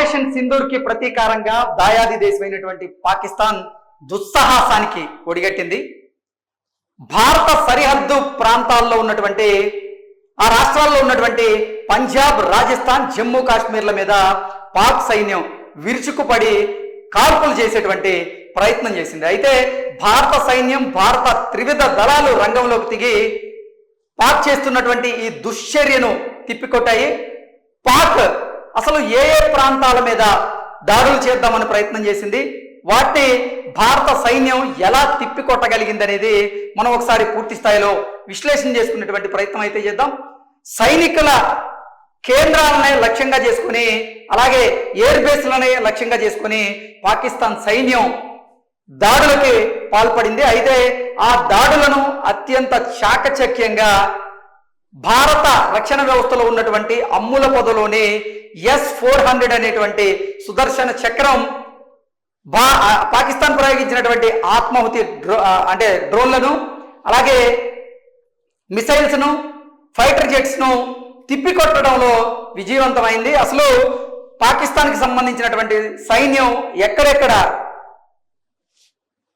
Operation సింధూర్కి ప్రతీకారంగా దాయాది దేశమైనటువంటి Pakistan దుస్సాహసానికి ఒడిగట్టింది. భారత సరిహద్దు ప్రాంతాల్లో ఉన్నటువంటి ఆ రాష్ట్రాల్లో ఉన్నటువంటి పంజాబ్ రాజస్థాన్ జమ్మూ కాశ్మీర్ల మీద పాక్ సైన్యం విరుచుకుపడి కాల్పులు చేసేటువంటి ప్రయత్నం చేసింది. అయితే భారత సైన్యం భారత త్రివిధ దళాలు రంగంలోకి దిగి పాక్ చేస్తున్నటువంటి ఈ దుశ్చర్యను తిప్పికొట్టాయి. పాక్ అసలు ఏ ఏ ప్రాంతాల మీద దాడులు చేద్దామని ప్రయత్నం చేసింది? వాటిని భారత సైన్యం ఎలా తిప్పికొట్టగలిగింది అనేది మనం ఒకసారి పూర్తి స్థాయిలో విశ్లేషణ చేసుకునేటువంటి ప్రయత్నం అయితే చేద్దాం. సైనికుల కేంద్రాలనే లక్ష్యంగా చేసుకుని అలాగే ఎయిర్ బేస్లనే లక్ష్యంగా చేసుకుని పాకిస్తాన్ సైన్యం దాడులకి పాల్పడింది. అయితే ఆ దాడులను అత్యంత చాకచక్యంగా భారత రక్షణ వ్యవస్థలో ఉన్నటువంటి అమ్ముల పొదలోని ఎస్ ఫోర్ హండ్రెడ్ అనేటువంటి సుదర్శన చక్రం బా పాకిస్తాన్ ప్రయోగించినటువంటి ఆత్మాహుతి డ్రో అంటే డ్రోన్లను అలాగే మిసైల్స్ను ఫైటర్ జెట్స్ను తిప్పికొట్టడంలో విజయవంతమైంది. అసలు పాకిస్తాన్కి సంబంధించినటువంటి సైన్యం ఎక్కడెక్కడ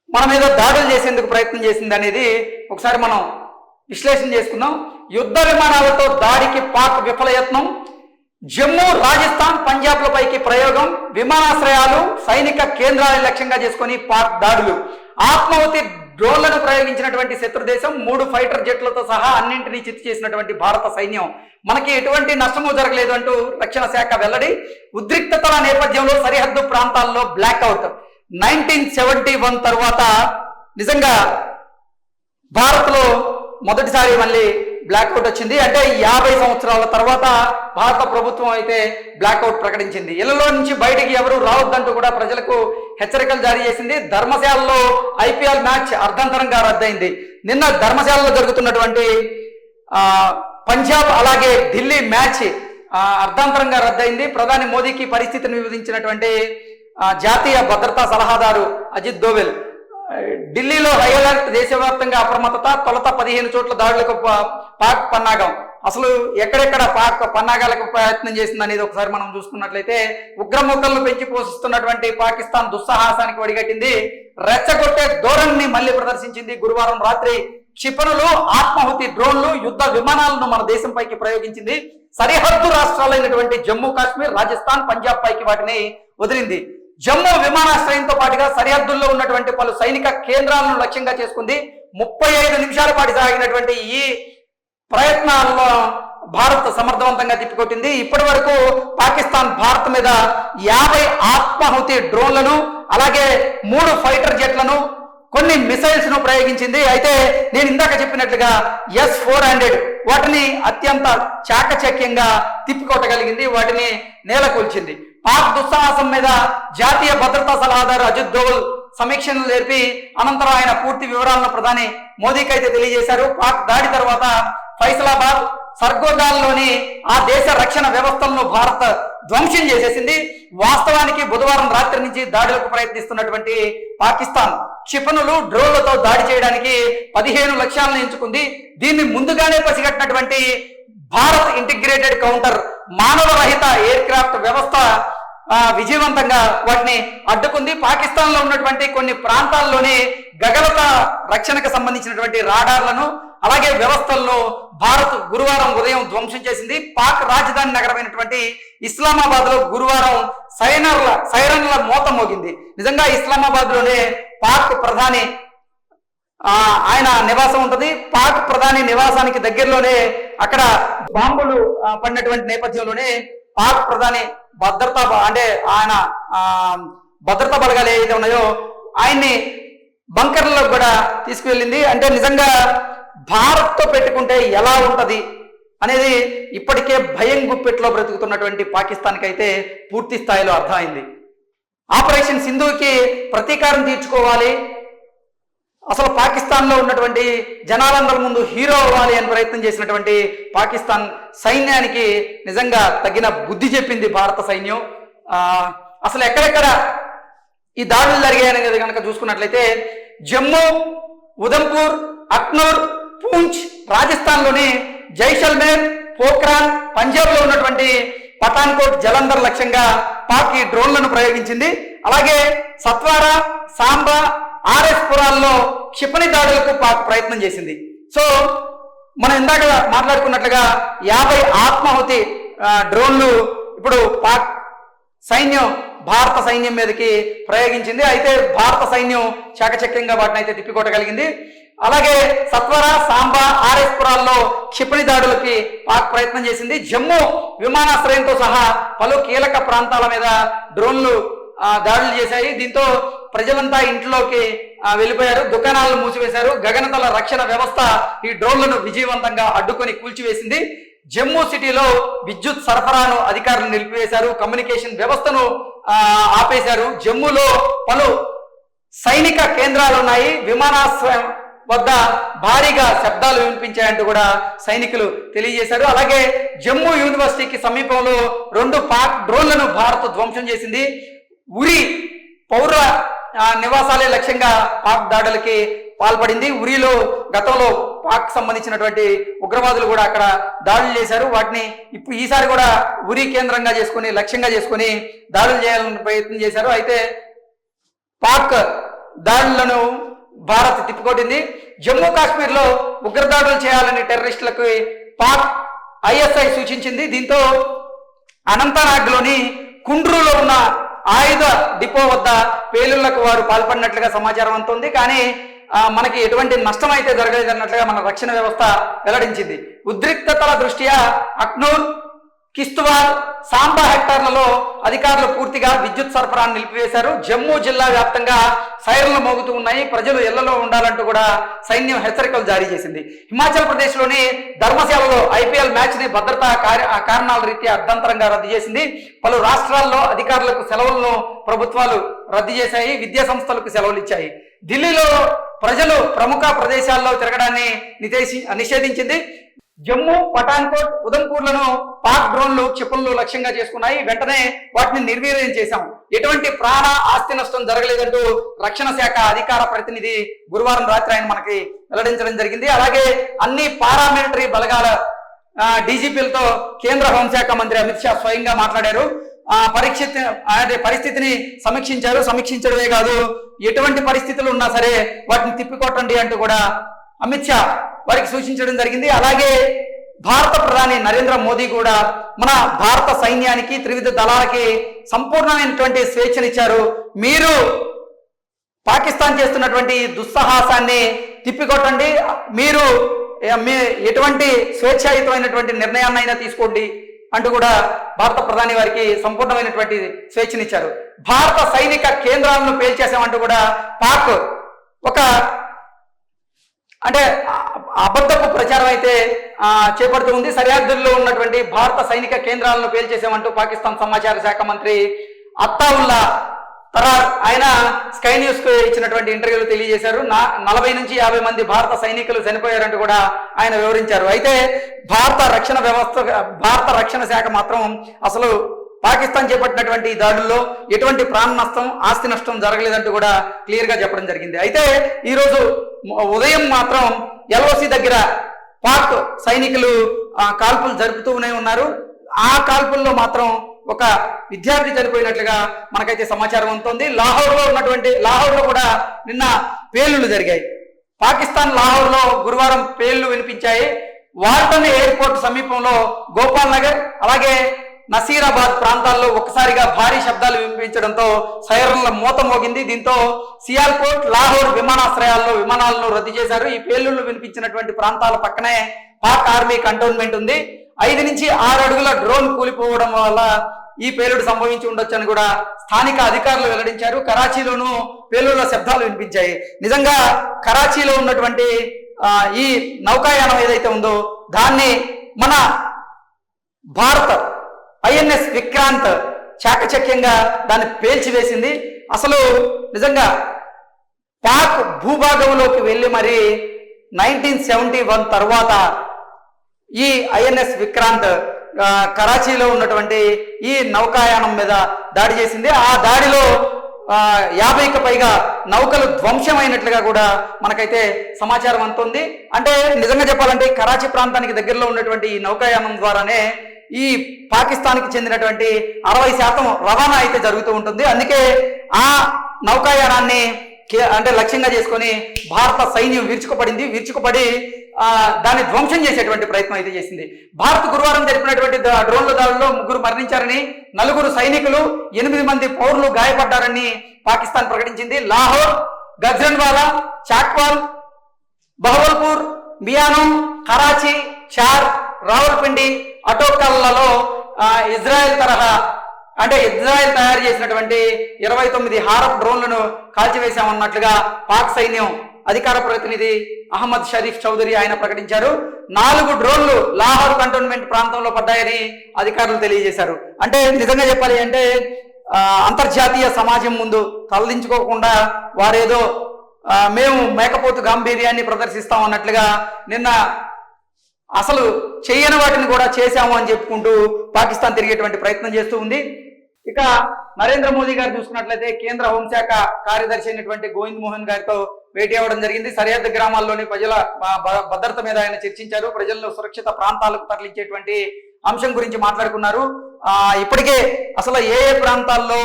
మన మీద దాడులు చేసేందుకు ప్రయత్నం చేసింది అనేది ఒకసారి మనం విశ్లేషణ చేసుకుందాం. యుద్ధ విమానాలతో దాడికి పాక్ విఫలయత్నం జమ్మూ రాజస్థాన్ పంజాబ్లపైకి ప్రయోగం విమానాశ్రయాలు సైనిక కేంద్రాలను లక్ష్యంగా చేసుకొని పాక్ దాడులు. ఆత్మాహుతి డ్రోన్లను ప్రయోగించినటువంటి శత్రు దేశం మూడు ఫైటర్ జెట్లతో సహా అన్నింటినీ చిత్తు చేసినటువంటి భారత సైన్యం. మనకి ఎటువంటి నష్టము జరగలేదు అంటూ రక్షణ శాఖ వెల్లడి ఉద్రిక్తతల నేపథ్యంలో సరిహద్దు ప్రాంతాల్లో బ్లాక్అవుట్. నైన్టీన్ సెవెంటీ వన్ తర్వాత నిజంగా భారత్లో మొదటిసారి మళ్ళీ బ్లాక్అవుట్ వచ్చింది. అంటే యాభై సంవత్సరాల తర్వాత భారత ప్రభుత్వం అయితే బ్లాక్అవుట్ ప్రకటించింది. ఇళ్ళలో నుంచి బయటికి ఎవరు రావద్దంటూ కూడా ప్రజలకు హెచ్చరికలు జారీ చేసింది. ధర్మశాలలో ఐపీఎల్ మ్యాచ్ అర్ధంతరంగా రద్దయింది. నిన్న ధర్మశాలలో జరుగుతున్నటువంటి పంజాబ్ అలాగే ఢిల్లీ మ్యాచ్ అర్ధాంతరంగా రద్దయింది. ప్రధాని మోదీకి పరిస్థితిని వివరించినటువంటి జాతీయ భద్రతా సలహాదారు అజిత్ దోవెల్ ఢిల్లీలో హై అలర్ట్ దేశవ్యాప్తంగా అప్రమత్తత తొలత పదిహేను చోట్ల దాడులకు పాక్ పన్నాగం. అసలు ఎక్కడెక్కడ పాక్ పన్నాగాలకు ప్రయత్నం చేసింది అనేది ఒకసారి మనం చూసుకున్నట్లయితే ఉగ్రముఖలను పెంచి పోషిస్తున్నటువంటి పాకిస్తాన్ దుస్సాహసానికి వడిగట్టింది రెచ్చగొట్టే ధోరణిని మళ్ళీ ప్రదర్శించింది గురువారం రాత్రి క్షిపణులు ఆత్మాహుతి డ్రోన్లు యుద్ధ విమానాలను మన దేశంపైకి ప్రయోగించింది. సరిహద్దు రాష్ట్రాలైనటువంటి జమ్మూ కాశ్మీర్ రాజస్థాన్ పంజాబ్ పైకి వాటిని వదిలింది. జమ్మూ విమానాశ్రయంతో పాటుగా సరిహద్దుల్లో ఉన్నటువంటి పలు సైనిక కేంద్రాలను లక్ష్యంగా చేసుకుంది. ముప్పై ఐదు నిమిషాల పాటు సాగినటువంటి ఈ ప్రయత్నాల్లో భారత్ సమర్థవంతంగా తిప్పికొట్టింది. ఇప్పటి వరకు పాకిస్తాన్ భారత్ మీద యాభై ఆత్మాహుతి డ్రోన్లను అలాగే మూడు ఫైటర్ జెట్లను కొన్ని మిసైల్స్ను ప్రయోగించింది. అయితే నేను ఇందాక చెప్పినట్లుగా ఎస్ ఫోర్ హండ్రెడ్ వాటిని అత్యంత చాకచక్యంగా తిప్పికొట్టగలిగింది. వాటిని నేలకొల్చింది. పాక్ దుస్సాహసం మీద జాతీయ భద్రతా సలహాదారు అజిత్ దోవల్ సమీక్షను జరిపి అనంతరం ఆయన పూర్తి వివరాలను ప్రధాని మోదీకి అయితే తెలియజేశారు. పాక్ దాడి తర్వాత ఫైసలాబాద్ సర్గోదాల్లోని ఆ దేశ రక్షణ వ్యవస్థలను భారత్ ధ్వంసం చేసేసింది. వాస్తవానికి బుధవారం రాత్రి నుంచి దాడులకు ప్రయత్నిస్తున్నటువంటి పాకిస్తాన్ క్షిపణులు డ్రోన్లతో దాడి చేయడానికి పదిహేను లక్ష్యాలను ఎంచుకుంది. దీన్ని ముందుగానే పసిగట్టినటువంటి భారత్ ఇంటిగ్రేటెడ్ కౌంటర్ మానవ రహిత ఎయిర్ క్రాఫ్ట్ వ్యవస్థ విజయవంతంగా వాటిని అడ్డుకుంది. పాకిస్తాన్లో ఉన్నటువంటి కొన్ని ప్రాంతాల్లోనే గగనత రక్షణకు సంబంధించినటువంటి రాడార్లను అలాగే వ్యవస్థలను భారత్ గురువారం ఉదయం ధ్వంసం చేసింది. పాక్ రాజధాని నగరమైనటువంటి ఇస్లామాబాద్లో గురువారం సైనర్ల సైరన్ల మోత మోగింది. నిజంగా ఇస్లామాబాద్లోనే పాక్ ప్రధాని ఆయన నివాసం ఉంటుంది. పాక్ ప్రధాని నివాసానికి దగ్గరలోనే అక్కడ బాంబులు పడినటువంటి నేపథ్యంలోనే పాక్ ప్రధాని భద్రతా అంటే ఆయన ఆ, భద్రతా బలగాలు ఏవైతే ఉన్నాయో ఆయన్ని బంకర్లలో కూడా తీసుకువెళ్ళింది. అంటే నిజంగా భారత్తో పెట్టుకుంటే ఎలా ఉంటది అనేది ఇప్పటికే భయం గుప్పెట్లో బ్రతుకుతున్నటువంటి పాకిస్తాన్కి అయితే పూర్తి స్థాయిలో అర్థమైంది. ఆపరేషన్ సింధుకి ప్రతీకారం తీర్చుకోవాలి. అసలు పాకిస్తాన్లో ఉన్నటువంటి జనాలందరి ముందు హీరో అవ్వాలి అని ప్రయత్నం చేసినటువంటి పాకిస్తాన్ సైన్యానికి నిజంగా తగిన బుద్ధి చెప్పింది భారత సైన్యం. అసలు ఎక్కడెక్కడ ఈ దాడులు జరిగాయనేది కనుక చూసుకున్నట్లయితే జమ్మూ ఉదంపూర్ అక్నూర్ పూంచ్ రాజస్థాన్లోని జైసల్మేర్ పోఖ్రాన్ పంజాబ్లో ఉన్నటువంటి పఠాన్కోట్ జలంధర్ లక్ష్యంగా పాక్ ఈ డ్రోన్లను ప్రయోగించింది. అలాగే సత్వారా సాంబా ఆర్ఎస్ పురాల్లో క్షిపణి దాడులకు ప్రయత్నం చేసింది. సో మనం ఇందాక మాట్లాడుకున్నట్లుగా యాభై ఆత్మాహుతి డ్రోన్లు ఇప్పుడు పాక్ సైన్యం భారత సైన్యం మీదకి ప్రయోగించింది. అయితే భారత సైన్యం చాకచక్యంగా వాటిని అయితే తిప్పికొట్టగలిగింది. అలాగే సత్వర సాంబా ఆర్ఎస్ పురాల్లో క్షిపణి దాడులకి పాక్ ప్రయత్నం చేసింది. జమ్మూ విమానాశ్రయంతో సహా పలు కీలక ప్రాంతాల మీద డ్రోన్లు దాడులు చేశాయి. దీంతో ప్రజలంతా ఇంట్లోకి వెళ్ళిపోయారు. దుకాణాలను మూసివేశారు. గగనతల రక్షణ వ్యవస్థ ఈ డ్రోన్లను విజయవంతంగా అడ్డుకొని కూల్చివేసింది. జమ్మూ సిటీలో విద్యుత్ సరఫరాను అధికారులు నిలిపివేశారు. కమ్యూనికేషన్ వ్యవస్థను ఆపేశారు. జమ్మూలో పలు సైనిక కేంద్రాలు ఉన్నాయి. విమానాశ్రయం వద్ద భారీగా శబ్దాలు వినిపించాయంటూ కూడా సైనికులు తెలియజేశారు. అలాగే జమ్మూ యూనివర్సిటీకి సమీపంలో రెండు పాక్ డ్రోన్లను భారత్ ధ్వంసం చేసింది. ఉరి పౌర నివాసాలే లక్ష్యంగా పాక్ దాడులకి పాల్పడింది. ఉరిలో గతంలో పాక్ సంబంధించినటువంటి ఉగ్రవాదులు కూడా అక్కడ దాడులు చేశారు. వాటిని ఇప్పుడు ఈసారి కూడా ఉరి కేంద్రంగా చేసుకుని లక్ష్యంగా చేసుకుని దాడులు చేయాలని ప్రయత్నం చేశారు. అయితే పాక్ దాడులను భారత్ తిప్పికొట్టింది. జమ్మూ కాశ్మీర్లో ఉగ్రదాడులు చేయాలని టెర్రరిస్టులకు పాక్ ఐఎస్ఐ సూచించింది. దీంతో అనంతనాగ్లోని కుండ్రులో ఉన్న ఆయుధ డిపో వద్ద పేలుళ్ళకు వారు పాల్పడినట్లుగా సమాచారం అందుతుంది. కానీ మనకి ఎటువంటి నష్టం అయితే జరగలేదన్నట్లుగా మన రక్షణ వ్యవస్థ వెల్లడించింది. ఉద్రిక్తతల దృష్ట్యా అక్నూర్ కిస్తువార్ సాంబా హెక్టార్లలో అధికారులు పూర్తిగా విద్యుత్ సరఫరాను నిలిపివేశారు. జమ్మూ జిల్లా వ్యాప్తంగా సైరన్లు మోగుతూ ఉన్నాయి. ప్రజలు ఇళ్ళలో ఉండాలంటూ కూడా సైన్యం హెచ్చరికలు జారీ చేసింది. హిమాచల్ ప్రదేశ్లోని ధర్మశాలలో ఐపీఎల్ మ్యాచ్ని భద్రతా కార్య- కారణాల రీత్యా అర్ధంతరంగా రద్దు చేసింది. పలు రాష్ట్రాల్లో అధికారులకు సెలవులను ప్రభుత్వాలు రద్దు చేశాయి. విద్యా సంస్థలకు సెలవులు ఇచ్చాయి. ఢిల్లీలో ప్రజలు ప్రముఖ ప్రదేశాల్లో తిరగడాన్ని నిషేధించింది. జమ్మూ పఠాన్కోట్ ఉదంపూర్లను పాక్ డ్రోన్లు క్షిపణులు లక్ష్యంగా చేసుకున్నాయి. వెంటనే వాటిని నిర్వీర్యం చేశాం. ఎటువంటి ప్రాణ ఆస్తి నష్టం జరగలేదంటూ రక్షణ శాఖ అధికార ప్రతినిధి గురువారం రాత్రి ఆయన మనకి వెల్లడించడం జరిగింది. అలాగే అన్ని పారామిలిటరీ బలగాల డీజీపీలతో కేంద్ర హోంశాఖ మంత్రి అమిత్ షా స్వయంగా మాట్లాడారు. ఆ పరిస్థితిని సమీక్షించారు. సమీక్షించడమే కాదు ఎటువంటి పరిస్థితులు ఉన్నా సరే వాటిని తిప్పికొట్టండి అంటూ కూడా అమిత్ షా వారికి సూచించడం జరిగింది. అలాగే భారత ప్రధాని నరేంద్ర మోదీ కూడా మన భారత సైన్యానికి త్రివిధ దళాలకి సంపూర్ణమైనటువంటి స్వేచ్ఛనిచ్చారు. మీరు పాకిస్తాన్ చేస్తున్నటువంటి దుస్సాహసాన్ని తిప్పికొట్టండి. మీరు మీ ఎటువంటి స్వేచ్ఛాయుతమైనటువంటి నిర్ణయాన్నైనా తీసుకోండి అంటూ కూడా భారత ప్రధాని వారికి సంపూర్ణమైనటువంటి స్వేచ్ఛనిచ్చారు. భారత సైనిక కేంద్రాలను పేల్చేసామంటూ కూడా పాక్ ఒక అంటే అబద్ధపు ప్రచారం అయితే చేపడుతూ ఉంది. సరిహద్దుల్లో ఉన్నటువంటి భారత సైనిక కేంద్రాలను పేల్చేసామంటూ పాకిస్తాన్ సమాచార శాఖ మంత్రి అత్తావుల్లా తరార్ ఆయన స్కై న్యూస్కు ఇచ్చినటువంటి ఇంటర్వ్యూలు తెలియజేశారు. నా నలభై నుంచి యాభై మంది భారత సైనికులు చనిపోయారంటూ కూడా ఆయన వివరించారు. అయితే భారత రక్షణ వ్యవస్థ భారత రక్షణ శాఖ మాత్రం అసలు పాకిస్తాన్ చేపట్టినటువంటి ఈ దాడుల్లో ఎటువంటి ప్రాణ నష్టం ఆస్తి నష్టం జరగలేదంటూ కూడా క్లియర్గా చెప్పడం జరిగింది. అయితే ఈరోజు ఉదయం మాత్రం ఎల్ఓసి దగ్గర పాక్ సైనికులు కాల్పులు జరుపుతూనే ఉన్నారు. ఆ కాల్పుల్లో మాత్రం ఒక విద్యార్థి చనిపోయినట్లుగా మనకైతే సమాచారం ఉంటుంది లాహోర్లో ఉన్నటువంటి లాహోర్లో కూడా నిన్న పేలుళ్ళు జరిగాయి. పాకిస్తాన్ లాహోర్లో గురువారం పేలులు వినిపించాయి. వాల్టన్ ఎయిర్పోర్ట్ సమీపంలో గోపాల్ నగర్ అలాగే నసీరాబాద్ ప్రాంతాల్లో ఒక్కసారిగా భారీ శబ్దాలు వినిపించడంతో సైరన్ల మూత మోగింది. దీంతో సియాల్కోట్ లాహోర్ విమానాశ్రయాల్లో విమానాలను రద్దు చేశారు. ఈ పేలుళ్ళు వినిపించినటువంటి ప్రాంతాల పక్కనే పాక్ ఆర్మీ కంటోన్మెంట్ ఉంది. ఐదు నుంచి ఆరు అడుగుల డ్రోన్ కూలిపోవడం వల్ల ఈ పేలుడు సంభవించి ఉండొచ్చని కూడా స్థానిక అధికారులు వెల్లడించారు. కరాచీలోనూ పేలుళ్ళ శబ్దాలు వినిపించాయి. నిజంగా కరాచీలో ఉన్నటువంటి ఈ నౌకాయానం ఏదైతే ఉందో దాన్ని మన భారత ఐఎన్ఎస్ విక్రాంత్ చాకచక్యంగా దాన్ని పేల్చివేసింది. అసలు నిజంగా పాక్ భూభాగంలోకి వెళ్ళి మరి నైన్టీన్ సెవెంటీ వన్ తర్వాత ఈ ఐఎన్ఎస్ విక్రాంత్ కరాచీలో ఉన్నటువంటి ఈ నౌకాయానం మీద దాడి చేసింది. ఆ దాడిలో యాభైకి పైగా నౌకలు ధ్వంసమైనట్లుగా కూడా మనకైతే సమాచారం అందుతుంది. అంటే నిజంగా చెప్పాలంటే కరాచీ ప్రాంతానికి దగ్గరలో ఉన్నటువంటి ఈ నౌకాయానం ద్వారానే ఈ పాకిస్తాన్కి చెందినటువంటి అరవై శాతం రవాణా అయితే జరుగుతూ ఉంటుంది. అందుకే ఆ నౌకాయానాన్ని అంటే లక్ష్యంగా చేసుకొని భారత సైన్యం విరుచుకుపడింది. విరుచుకుపడి దాన్ని ధ్వంసం చేసేటువంటి ప్రయత్నం అయితే చేసింది. భారత్ గురువారం జరిపినటువంటి డ్రోన్ల దాడుల్లో ముగ్గురు మరణించారని నలుగురు సైనికులు ఎనిమిది మంది పౌరులు గాయపడ్డారని పాకిస్తాన్ ప్రకటించింది. లాహోర్ గజ్రన్వాలా చాక్వాల్ బహవల్పూర్ మియానం కరాచీ చార్ రావల్పిండి అటోకల్లలో ఇజ్రాయెల్ తరహా అంటే ఇజ్రాయెల్ తయారు చేసినటువంటి ఇరవై తొమ్మిది హారప్ డ్రోన్లను కాల్చివేశామన్నట్లుగా పాక్ సైన్యం అధికార ప్రతినిధి అహ్మద్ షరీఫ్ చౌదరి ఆయన ప్రకటించారు. నాలుగు డ్రోన్లు లాహోర్ కంటోన్మెంట్ ప్రాంతంలో పడ్డాయని అధికారులు తెలియజేశారు. అంటే నిజంగా చెప్పాలి అంటే అంతర్జాతీయ సమాజం ముందు తలదించుకోకుండా వారేదో మేము మేకపోతు గాంభీర్యాన్ని ప్రదర్శిస్తాం అన్నట్లుగా నిన్న అసలు చేయని వాటిని కూడా చేశాము అని చెప్పుకుంటూ పాకిస్తాన్ తిరిగేటువంటి ప్రయత్నం చేస్తూ ఉంది. ఇక నరేంద్ర మోదీ గారు చూసుకున్నట్లయితే కేంద్ర హోంశాఖ కార్యదర్శి అయినటువంటి గోవింద్ మోహన్ గారితో భేటీ అవ్వడం జరిగింది. సరిహద్దు గ్రామాల్లోని ప్రజల భద్రత మీద ఆయన చర్చించారు. ప్రజలను సురక్షిత ప్రాంతాలకు తరలించేటువంటి అంశం గురించి మాట్లాడుకున్నారు. ఆ ఇప్పటికే అసలు ఏ ఏ ప్రాంతాల్లో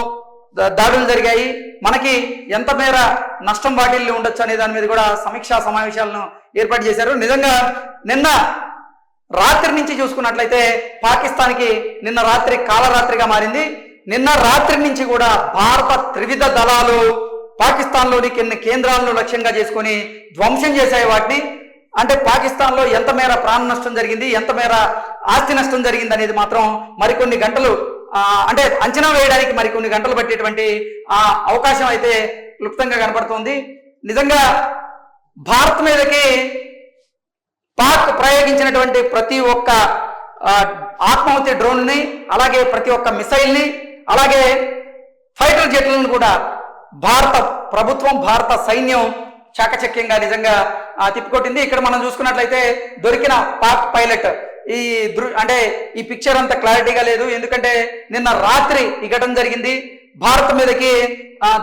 దాడులు జరిగాయి. మనకి ఎంత మేర నష్టం వాటిల్లి ఉండొచ్చు అనే దాని మీద కూడా సమీక్షా సమావేశాలను ఏర్పాటు చేశారు. నిజంగా నిన్న రాత్రి నుంచి చూసుకున్నట్లయితే పాకిస్తాన్కి నిన్న రాత్రి కాలరాత్రిగా మారింది. నిన్న రాత్రి నుంచి కూడా భారత త్రివిధ దళాలు పాకిస్తాన్లోని కొన్ని కేంద్రాలను లక్ష్యంగా చేసుకొని ధ్వంసం చేశాయి వాటిని. అంటే పాకిస్తాన్లో ఎంత మేర ప్రాణ నష్టం జరిగింది ఎంత మేర ఆస్తి నష్టం జరిగింది అనేది మాత్రం మరికొన్ని గంటలు అంటే అంచనా వేయడానికి మరి కొన్ని గంటలు పట్టేటువంటి ఆ అవకాశం అయితే క్లుప్తంగా కనపడుతోంది. నిజంగా భారత్ మీదకి పాక్ ప్రయోగించినటువంటి ప్రతి ఒక్క ఆత్మహత్య డ్రోన్ని అలాగే ప్రతి ఒక్క మిసైల్ని అలాగే ఫైటర్ జెట్లను కూడా భారత ప్రభుత్వం భారత సైన్యం చాకచక్యంగా నిజంగా తిప్పికొట్టింది. ఇక్కడ మనం చూసుకున్నట్లయితే దొరికిన పాక్ పైలట్ ఈ దృ అంటే ఈ పిక్చర్ అంత క్లారిటీగా లేదు. ఎందుకంటే నిన్న రాత్రి ఈ ఘటన జరిగింది. భారత్ మీదకి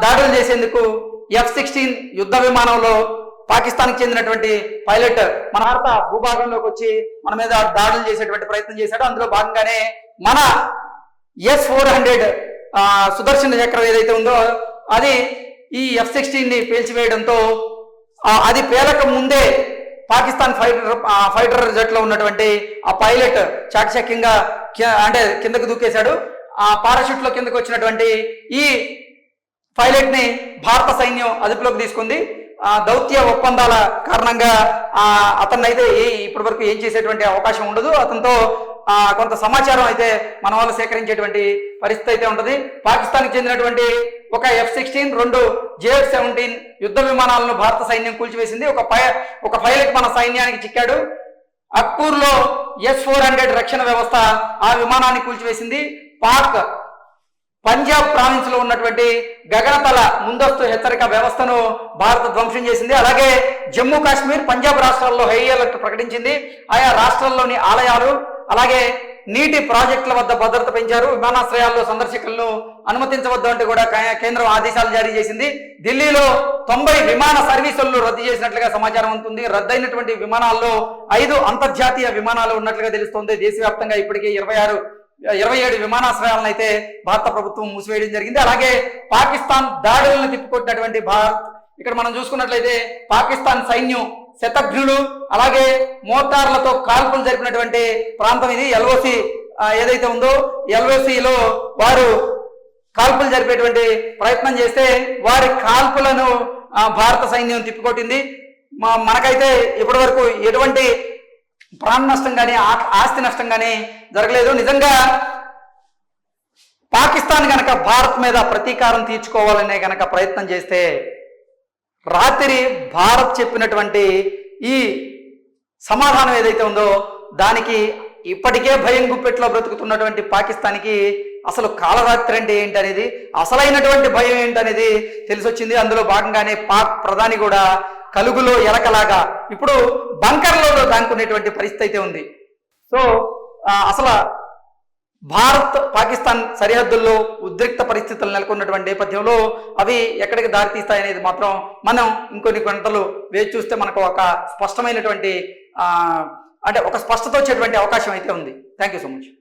దాడులు చేసేందుకు ఎఫ్ సిక్స్టీన్ యుద్ధ విమానంలో పాకిస్తాన్కి చెందినటువంటి పైలట్ మన భారత భూభాగంలోకి వచ్చి మన మీద దాడులు చేసేటువంటి ప్రయత్నం చేశాడు. అందులో భాగంగానే మన ఎస్ ఫోర్ హండ్రెడ్ సుదర్శన చక్రం ఏదైతే ఉందో అది ఈ ఎఫ్ సిక్స్టీన్ని పేల్చివేయడంతో అది పేలక ముందే పాకిస్తాన్ ఫైటర్ ఫైటర్ జట్లో ఉన్నటువంటి ఆ పైలట్ చాకచక్యంగా అంటే కిందకు దూకేశాడు. ఆ పారాషూట్లో కిందకు వచ్చినటువంటి ఈ పైలట్ని భారత సైన్యం అదుపులోకి తీసుకుంది. ఆ దౌత్య ఒప్పందాల కారణంగా ఆ అతన్ని అయితే ఇప్పటి వరకు ఏం చేసేటువంటి అవకాశం ఉండదు. అతనితో కొంత సమాచారం అయితే మన వాళ్ళు సేకరించేటువంటి పరిస్థితి అయితే ఉంటుంది. పాకిస్తాన్కి చెందినటువంటి ఒక ఎఫ్ సిక్స్టీన్ రెండు జేఎఫ్ సెవెంటీన్ యుద్ధ విమానాలను భారత సైన్యం కూల్చివేసింది. ఒక పై ఒక పైలట్ మన సైన్యానికి చిక్కాడు. అక్కూర్లో ఎస్ ఫోర్ హండ్రెడ్ రక్షణ వ్యవస్థ ఆ విమానాన్ని కూల్చివేసింది. పాక్ పంజాబ్ ప్రావిన్స్లో ఉన్నటువంటి గగనతల ముందస్తు హెచ్చరిక వ్యవస్థను భారత ధ్వంసం చేసింది. అలాగే జమ్మూ కాశ్మీర్ పంజాబ్ రాష్ట్రాల్లో హై అలర్ట్ ప్రకటించింది. ఆయా రాష్ట్రాల్లోని ఆలయాలు అలాగే నీటి ప్రాజెక్టుల వద్ద భద్రత పెంచారు. విమానాశ్రయాల్లో సందర్శకులను అనుమతించవద్దు అంటూ కూడా కేంద్రం ఆదేశాలు జారీ చేసింది. ఢిల్లీలో తొంభై విమాన సర్వీసులను రద్దు చేసినట్లుగా సమాచారం ఉంటుంది. రద్దయినటువంటి విమానాల్లో ఐదు అంతర్జాతీయ విమానాలు ఉన్నట్లుగా తెలుస్తోంది. దేశవ్యాప్తంగా ఇప్పటికే ఇరవై ఆరు ఇరవై ఏడు విమానాశ్రయాలను అయితే భారత ప్రభుత్వం మూసివేయడం జరిగింది. అలాగే పాకిస్తాన్ దాడులను తిప్పికొట్టినటువంటి భారత్ ఇక్కడ మనం చూసుకున్నట్లయితే పాకిస్తాన్ సైన్యం శతఘ్నులు అలాగే మోటార్లతో కాల్పులు జరిపినటువంటి ప్రాంతం ఇది ఎల్ఓసి ఏదైతే ఉందో ఎల్ఓసిలో వారు కాల్పులు జరిపేటువంటి ప్రయత్నం చేస్తే వారి కాల్పులను భారత సైన్యం తిప్పికొట్టింది. మా- మనకైతే ఇప్పటి వరకు ఎటువంటి ప్రాణ నష్టం కానీ ఆ- ఆస్తి నష్టం కానీ జరగలేదు. నిజంగా పాకిస్తాన్ కనుక భారత్ మీద ప్రతీకారం తీర్చుకోవాలనే కనుక ప్రయత్నం చేస్తే రాత్రి భారత్ చెప్పినటువంటి ఈ సమాధానం ఏదైతే ఉందో దానికి ఇప్పటికే భయం గుప్పెట్లో బ్రతుకుతున్నటువంటి పాకిస్తాన్కి అసలు కాలరాత్రి అంటే ఏంటి అనేది అసలైనటువంటి భయం ఏంటనేది తెలిసొచ్చింది. అందులో భాగంగానే పాక్ ప్రధాని కూడా కలుగులో ఎలకలాగా ఇప్పుడు బంకర్లో దానుకునేటువంటి పరిస్థితి అయితే ఉంది. సో అసలు భారత్ పాకిస్తాన్ సరిహద్దుల్లో ఉద్రిక్త పరిస్థితులు నెలకొన్నటువంటి నేపథ్యంలో అవి ఎక్కడికి దారితీస్తాయనేది మాత్రం మనం ఇంకొన్ని గంటలు వేచి చూస్తే మనకు ఒక స్పష్టమైనటువంటి అంటే ఒక స్పష్టత వచ్చేటువంటి అవకాశం అయితే ఉంది. Thank you so much